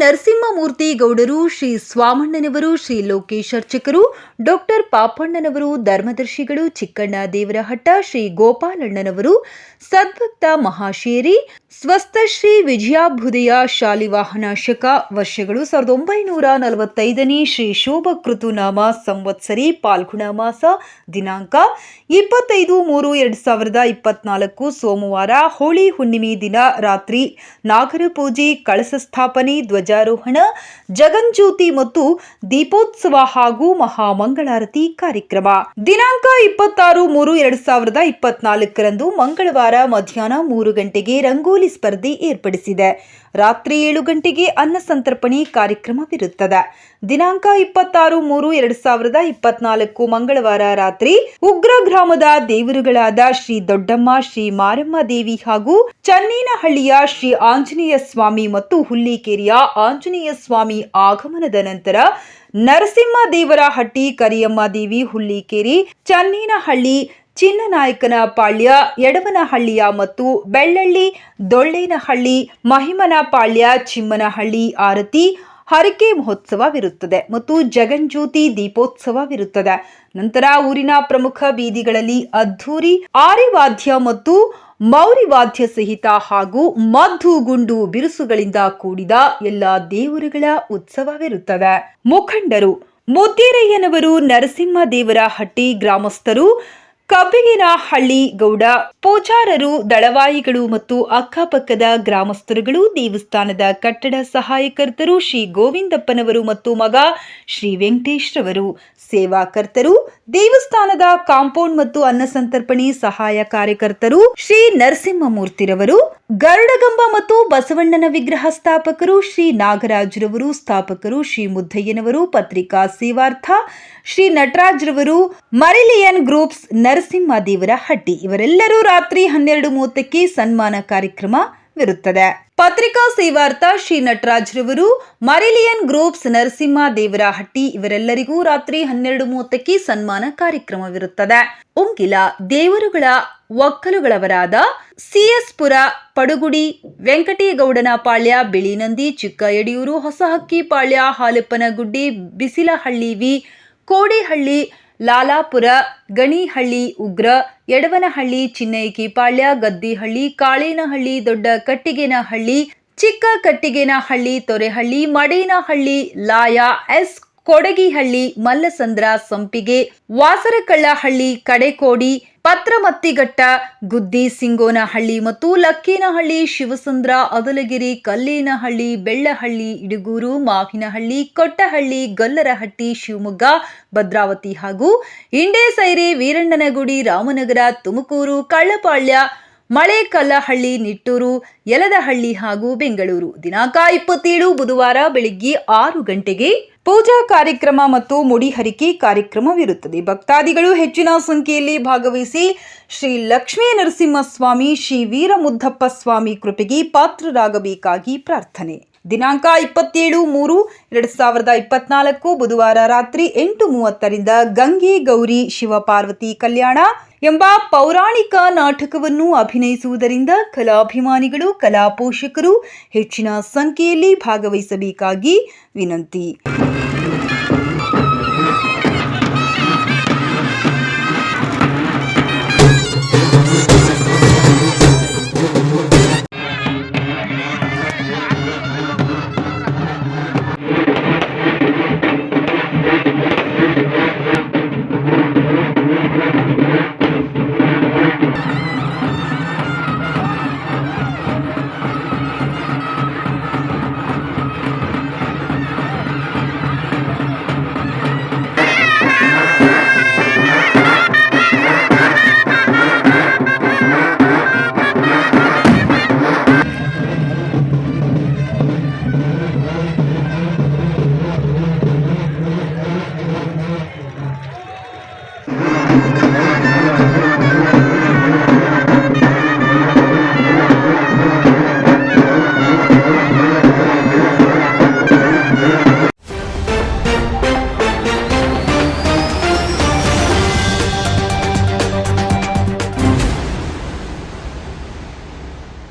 ನರಸಿಂಹಮೂರ್ತಿ ಗೌಡರು, ಶ್ರೀ ಸ್ವಾಮಣ್ಣನವರು, ಶ್ರೀ ಲೋಕೇಶ್ ಅರ್ಚಕರು, ಡಾಕ್ಟರ್ ಪಾಪಣ್ಣನವರು, ಧರ್ಮದರ್ಶಿಗಳು, ಚಿಕ್ಕಣ್ಣ ದೇವರಹಟ್ಟ, ಶ್ರೀ ಗೋಪಾಲಣ್ಣನವರು, ಸದ್ಭಕ್ತ ಮಹಾಶೇರಿ, ಸ್ವಸ್ಥ ಶ್ರೀ ವಿಜಯಾಭುದಯ ಶಾಲಿವಾಹನ ಶಕ, ವರ್ಷಗಳು ಸಾವಿರದ ಒಂಬೈನೂರ ನಲವತ್ತೈದನೇ ಶ್ರೀ ಶೋಭಕೃತುನಾಮ ಸಂವತ್ಸರಿ ಪಾಲ್ಗುಣ ಮಾಸ ದಿನಾಂಕ ಇಪ್ಪತ್ತೈದು ಮೂರು ಎರಡು ಸಾವಿರದ ಇಪ್ಪತ್ನಾಲ್ಕು ಸೋಮವಾರ ಹೋಳಿ ಹುಣ್ಣಿಮೆ ದಿನ ರಾತ್ರಿ ನಾಗರ ಪೂಜೆ, ಕಳಸ ಸ್ಥಾಪನೆ ಧ್ವಜಾರೋಹಣ ಜಗಂಜ್ಯೋತಿ ಮತ್ತು ದೀಪೋತ್ಸವ ಹಾಗೂ ಮಹಾಮಂಗಳಾರತಿ ಕಾರ್ಯಕ್ರಮ. ದಿನಾಂಕ ಇಪ್ಪತ್ತಾರು ಮೂರು ಎರಡ್ ಸಾವಿರದ ಇಪ್ಪತ್ನಾಲ್ಕರಂದು ಮಂಗಳವಾರ ಮಧ್ಯಾಹ್ನ ಮೂರು ಗಂಟೆಗೆ ರಂಗೋಲಿ ಸ್ಪರ್ಧೆ ಏರ್ಪಡಿಸಿದೆ. ರಾತ್ರಿ ಏಳು ಗಂಟೆಗೆ ಅನ್ನ ಸಂತರ್ಪಣೆ ಕಾರ್ಯಕ್ರಮವಿರುತ್ತದೆ. ದಿನಾಂಕ ಇಪ್ಪತ್ತಾರು ಮೂರು ಎರಡ್ ಸಾವಿರದ ಇಪ್ಪತ್ನಾಲ್ಕು ಮಂಗಳವಾರ ರಾತ್ರಿ ಉಗ್ರ ಗ್ರಾಮದ ದೇವರುಗಳಾದ ಶ್ರೀ ದೊಡ್ಡಮ್ಮ, ಶ್ರೀ ಮಾರಮ್ಮ ದೇವಿ ಹಾಗೂ ಚನ್ನೇನಹಳ್ಳಿಯ ಶ್ರೀ ಆಂಜನೇಯ ಸ್ವಾಮಿ ಮತ್ತು ಹುಲ್ಲಿಕೇರಿಯ ಆಂಜನೇಯ ಸ್ವಾಮಿ ಆಗಮನದ ನಂತರ ನರಸಿಂಹ ದೇವರ ಹಟ್ಟಿ ಕರಿಯಮ್ಮ ದೇವಿ ಹುಲ್ಲಿಕೇರಿ, ಚನ್ನೇನಹಳ್ಳಿ, ಚಿನ್ನನಾಯಕನ ಪಾಳ್ಯ ಎಡವನಹಳ್ಳಿಯ ಮತ್ತು ಬೆಳ್ಳಳ್ಳಿ, ದೊಳ್ಳೇನಹಳ್ಳಿ, ಮಹಿಮನ ಪಾಳ್ಯ, ಚಿಮ್ಮನಹಳ್ಳಿ ಆರತಿ ಹರಕೆ ಮಹೋತ್ಸವವಿರುತ್ತದೆ ಮತ್ತು ಜಗಂಜ್ಯೋತಿ ದೀಪೋತ್ಸವವಿರುತ್ತದೆ. ನಂತರ ಊರಿನ ಪ್ರಮುಖ ಬೀದಿಗಳಲ್ಲಿ ಅದ್ಧೂರಿ ಆರಿವಾದ್ಯ ಮತ್ತು ಮೌರಿವಾದ್ಯ ಸಹಿತ ಹಾಗೂ ಮದ್ದು ಗುಂಡು ಬಿರುಸುಗಳಿಂದ ಕೂಡಿದ ಎಲ್ಲ ದೇವರುಗಳ ಉತ್ಸವವಿರುತ್ತದೆ ಮುಖಂಡರು ಮುದ್ದೇರಯ್ಯನವರು ನರಸಿಂಹ ದೇವರ ಹಟ್ಟಿ ಗ್ರಾಮಸ್ಥರು ಕಬ್ಬಿಗಿನಹಳ್ಳಿ ಗೌಡ, ಪೂಜಾರರು, ದಳವಾಯಿಗಳು ಮತ್ತು ಅಕ್ಕಪಕ್ಕದ ಗ್ರಾಮಸ್ಥರುಗಳು ದೇವಸ್ಥಾನದ ಕಟ್ಟಡ ಸಹಾಯಕರ್ತರು ಶ್ರೀ ಗೋವಿಂದಪ್ಪನವರು ಮತ್ತು ಮಗ ಶ್ರೀ ವೆಂಕಟೇಶ್ರವರು. ಸೇವಾಕರ್ತರು, ದೇವಸ್ಥಾನದ ಕಾಂಪೌಂಡ್ ಮತ್ತು ಅನ್ನಸಂತರ್ಪಣೆ ಸಹಾಯ ಕಾರ್ಯಕರ್ತರು ಶ್ರೀ ನರಸಿಂಹಮೂರ್ತಿರವರು, ಗರುಡಗಂಬ ಮತ್ತು ಬಸವಣ್ಣನ ವಿಗ್ರಹ ಸ್ಥಾಪಕರು ಶ್ರೀ ನಾಗರಾಜ್ರವರು, ಸ್ಥಾಪಕರು ಶ್ರೀ ಮುದ್ದಯ್ಯನವರು, ಪತ್ರಿಕಾ ಸೇವಾರ್ಥ ಶ್ರೀ ನಟರಾಜ್ರವರು, ಮರಿಲಿಯನ್ ಗ್ರೂಪ್ಸ್ ನರಸಿಂಹ ದೇವರ ಹಟ್ಟಿ. ಇವರೆಲ್ಲರೂ ರಾತ್ರಿ ಹನ್ನೆರಡು ಮೂವತ್ತಕ್ಕೆ ಸನ್ಮಾನ ಕಾರ್ಯಕ್ರಮವಿರುತ್ತದೆ ಪತ್ರಿಕಾ ಸೇವಾರ್ಥ ಶ್ರೀ ನಟರಾಜ್ರವರು ಮರಿಲಿಯನ್ ಗ್ರೂಪ್ಸ್ ನರಸಿಂಹ ದೇವರ ಹಟ್ಟಿ. ಇವರೆಲ್ಲರಿಗೂ ರಾತ್ರಿ ಹನ್ನೆರಡು ಮೂವತ್ತಕ್ಕೆ ಸನ್ಮಾನ ಕಾರ್ಯಕ್ರಮವಿರುತ್ತದೆ ಉಂಗಿಲ ದೇವರುಗಳ ಒಕ್ಕಲುಗಳವರಾದ ಸಿಎಸ್ ಪುರ ಪಡುಗುಡಿ, ವೆಂಕಟೇಗೌಡನ ಪಾಳ್ಯ, ಬಿಳಿನಂದಿ ಚಿಕ್ಕ ಯಡಿಯೂರು ಹೊಸಹಕ್ಕಿ ಪಾಳ್ಯ, ಹಾಲಪ್ಪನಗುಡ್ಡಿ, ಬಿಸಿಲಹಳ್ಳಿ ವಿ, ಕೋಡಿಹಳ್ಳಿ ಲಾಲಾಪುರ, ಗಣಿಹಳ್ಳಿ, ಉಗ್ರ ಎಡವನಹಳ್ಳಿ ಚಿನ್ನೈಕಿಪಾಳ್ಯ ಗದ್ದಿಹಳ್ಳಿ, ಕಾಳೇನಹಳ್ಳಿ, ದೊಡ್ಡ ಕಟ್ಟಿಗೆನಹಳ್ಳಿ, ಚಿಕ್ಕ ಕಟ್ಟಿಗೆನಹಳ್ಳಿ, ತೊರೆಹಳ್ಳಿ, ಮಡೇನಹಳ್ಳಿ, ಲಾಯ, ಎಸ್ ಕೊಡಗಿಹಳ್ಳಿ ಮಲ್ಲಸಂದ್ರ ಸಂಪಿಗೆ, ವಾಸರಕಳ್ಳಹಳ್ಳಿ ಕಡೆಕೋಡಿ, ಪತ್ರಮತ್ತಿಘಟ್ಟ, ಗುದ್ದಿ ಸಿಂಗೋನಹಳ್ಳಿ ಮತ್ತು ಲಕ್ಕೇನಹಳ್ಳಿ, ಶಿವಸಂದ್ರ ಅದಲಗಿರಿ ಕಲ್ಲೇನಹಳ್ಳಿ, ಬೆಳ್ಳಹಳ್ಳಿ, ಇಡುಗೂರು, ಮಾವಿನಹಳ್ಳಿ, ಕೊಟ್ಟಹಳ್ಳಿ, ಗೊಲ್ಲರಹಟ್ಟಿ, ಶಿವಮೊಗ್ಗ, ಭದ್ರಾವತಿ ಹಾಗೂ ಇಂಡೇಸೈರೆ ವೀರಣ್ಣನಗುಡಿ, ರಾಮನಗರ, ತುಮಕೂರು, ಕಳ್ಳಪಾಳ್ಯ, ಮಳೆಕಲ್ಲಹಳ್ಳಿ, ನಿಟ್ಟೂರು, ಯಲದಹಳ್ಳಿ ಹಾಗೂ ಬೆಂಗಳೂರು. ದಿನಾಂಕ ಇಪ್ಪತ್ತೇಳು, ಬುಧವಾರ, ಬೆಳಿಗ್ಗೆ ಆರು ಗಂಟೆಗೆ ಪೂಜಾ ಕಾರ್ಯಕ್ರಮ ಮತ್ತು ಮುಡಿಹರಿಕೆ ಕಾರ್ಯಕ್ರಮವಿರುತ್ತದೆ. ಭಕ್ತಾದಿಗಳು ಹೆಚ್ಚಿನ ಸಂಖ್ಯೆಯಲ್ಲಿ ಭಾಗವಹಿಸಿ ಶ್ರೀ ಲಕ್ಷ್ಮೀ ನರಸಿಂಹಸ್ವಾಮಿ, ಶ್ರೀ ವೀರಮುದ್ದಪ್ಪ ಸ್ವಾಮಿ ಕೃಪೆಗೆ ಪಾತ್ರರಾಗಬೇಕಾಗಿ ಪ್ರಾರ್ಥನೆ. ದಿನಾಂಕ ಇಪ್ಪತ್ತೇಳು ಮೂರು ಎರಡು ಸಾವಿರದ ಇಪ್ಪತ್ನಾಲ್ಕು ಬುಧವಾರ ರಾತ್ರಿ ಎಂಟು ಮೂವತ್ತರಿಂದ ಗಂಗೆ ಗೌರಿ ಶಿವಪಾರ್ವತಿ ಕಲ್ಯಾಣ ಎಂಬ ಪೌರಾಣಿಕ ನಾಟಕವನ್ನು ಅಭಿನಯಿಸುವುದರಿಂದ ಕಲಾಭಿಮಾನಿಗಳು, ಕಲಾ ಪೋಷಕರು ಹೆಚ್ಚಿನ ಸಂಖ್ಯೆಯಲ್ಲಿ ಭಾಗವಹಿಸಬೇಕಾಗಿ ವಿನಂತಿ.